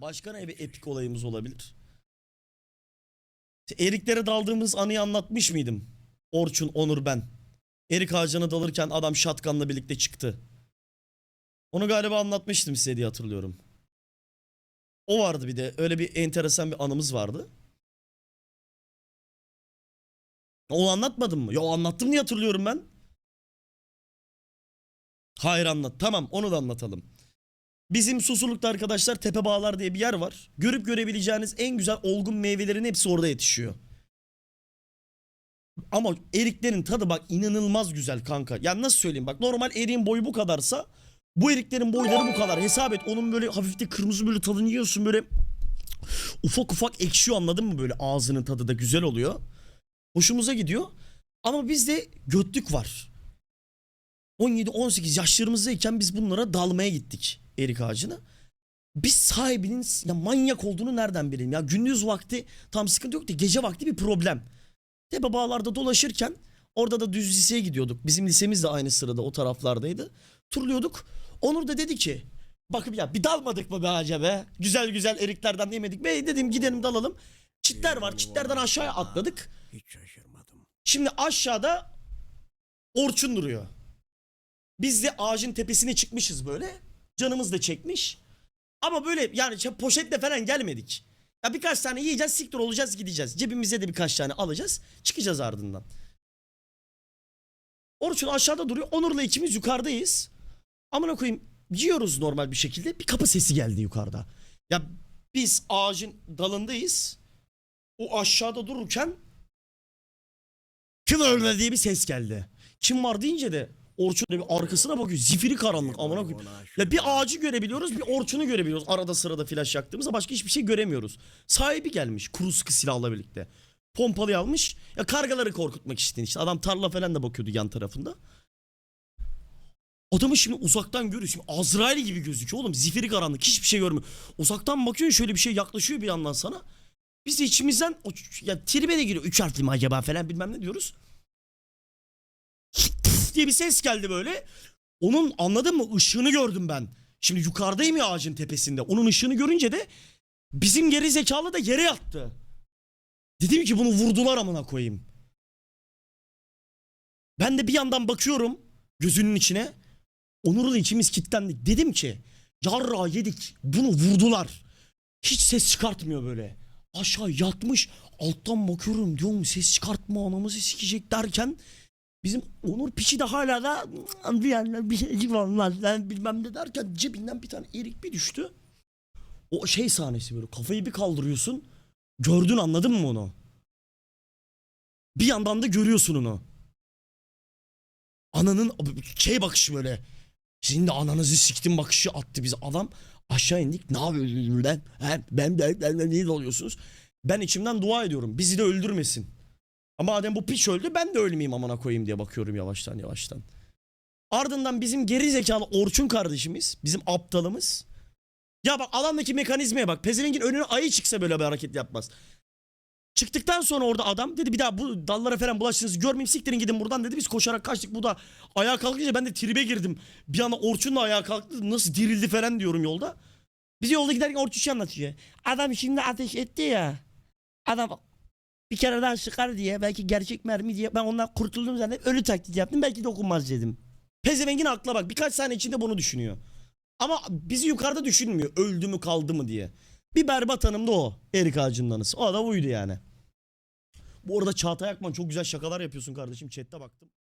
Başka ne bir epik olayımız olabilir? Eriklere daldığımız anıyı anlatmış mıydım? Orçun, Onur ben. Erik ağacına dalırken adam şatkanla birlikte çıktı. Onu galiba anlatmıştım size diye hatırlıyorum. O vardı bir de. Öyle bir enteresan bir anımız vardı. O anlatmadım mı? Yo anlattım diye hatırlıyorum ben. Hayır anlat. Tamam onu da anlatalım. Bizim Susurluk'ta arkadaşlar Tepe Bağlar diye bir yer var. Görüp görebileceğiniz en güzel olgun meyvelerin hepsi orada yetişiyor. Ama eriklerin tadı bak inanılmaz güzel kanka. Yani nasıl söyleyeyim bak normal eriğin boyu bu kadarsa bu eriklerin boyları bu kadar. Hesap et onun böyle hafif de kırmızı böyle tadını yiyorsun böyle ufak ufak ekşiyor anladın mı böyle ağzının tadı da güzel oluyor. Hoşumuza gidiyor. Ama bizde götlük var. 17-18 yaşlarımızdayken biz bunlara dalmaya gittik erik ağacına. Biz sahibinin ya manyak olduğunu nereden bilelim ya gündüz vakti tam sıkıntı yok da gece vakti bir problem. Tepe bağlarda dolaşırken orada da düz liseye gidiyorduk. Bizim lisemiz de aynı sırada o taraflardaydı. Turluyorduk. Onur da dedi ki bakın ya bir dalmadık mı be ağaca be? Güzel güzel eriklerden yemedik be dedim gidelim dalalım. Çitler var çitlerden aşağıya atladık. Hiç şaşırmadım. Şimdi aşağıda Orçun duruyor. Biz de ağacın tepesine çıkmışız böyle. Canımız da çekmiş. Ama böyle yani şey, poşetle falan gelmedik. Ya birkaç tane yiyeceğiz, siktir olacağız, gideceğiz. Cebimize de birkaç tane alacağız, çıkacağız ardından. Orçun aşağıda duruyor. Onur'la ikimiz yukarıdayız. Amına koyayım yiyoruz normal bir şekilde. Bir kapı sesi geldi yukarıda. Ya biz ağacın dalındayız. O aşağıda dururken kim öldü diye bir ses geldi. Kim var deyince de Orçun arkasına bakıyor. Zifiri karanlık amına koyayım. Ya bir ağacı görebiliyoruz, bir Orçun'u görebiliyoruz. Arada sırada flash yaktığımızda başka hiçbir şey göremiyoruz. Sahibi gelmiş kuru sıkı silahla birlikte. Pompalı almış. Ya kargaları korkutmak için işte. Adam tarla falan da bakıyordu yan tarafında. Adamı şimdi uzaktan görüyor. Şimdi Azrail gibi gözüküyor oğlum. Zifiri karanlık. Hiçbir şey görmüyor. Uzaktan bakıyorsun şöyle bir şey yaklaşıyor bir yandan sana. Biz de içimizden o, ya tribe de giriyor. Üç harfli mi acaba falan bilmem ne diyoruz. Diye bir ses geldi böyle. Onun anladın mı ışığını gördüm ben. Şimdi yukarıdayım ya ağacın tepesinde. Onun ışığını görünce de bizim geri zekalı da yere yattı. Dedim ki bunu vurdular amına koyayım. Ben de bir yandan bakıyorum gözünün içine. Onur'la içimiz kilitlendik. Dedim ki yarra yedik bunu vurdular. Hiç ses çıkartmıyor böyle. Aşağı yatmış alttan bakıyorum diyorum ses çıkartma anamızı sikecek derken Bizim Onur piçi de hala da bir yerler bir şeycik olmaz lan bilmem ne derken cebinden bir tane erik bir düştü. O şey sahnesi böyle kafayı bir kaldırıyorsun. Gördün anladın mı onu? Bir yandan da görüyorsun onu. Ananın şey bakışı böyle. De ananızı siktim bakışı attı bize adam. Aşağı indik. Ne yapıyorsunuz? He, ben ben ben ben niye oluyorsunuz? Ben içimden dua ediyorum. Bizi de öldürmesin. Ama madem bu piç öldü ben de ölmeyeyim amına koyayım diye bakıyorum yavaştan yavaştan. Ardından bizim geri zekalı Orçun kardeşimiz, bizim aptalımız. Ya bak alandaki mekanizmaya bak. Pezevengin önüne ayı çıksa böyle bir hareket yapmaz. Çıktıktan sonra orada adam dedi bir daha bu dallara falan bulaştınız görmeyeyim siktirin gidin buradan dedi. Biz koşarak kaçtık. Bu da ayağa kalkınca ben de tribe girdim. Bir anda Orçun da ayağa kalktı. Nasıl dirildi falan diyorum yolda. Biz yolda giderken Orçun şey anlatıyor. Adam şimdi ateş etti ya. Adam bir kere daha sıkar diye belki gerçek mermi diye ben ondan kurtuldum zannedip ölü taklit yaptım belki dokunmaz dedim. Pezevengin akla bak birkaç saniye içinde bunu düşünüyor. Ama bizi yukarıda düşünmüyor öldü mü kaldı mı diye. Bir berbat hanım da o erik ağacının anısı. O da buydu yani. Bu arada Çağatay Akman çok güzel şakalar yapıyorsun kardeşim chatte baktım.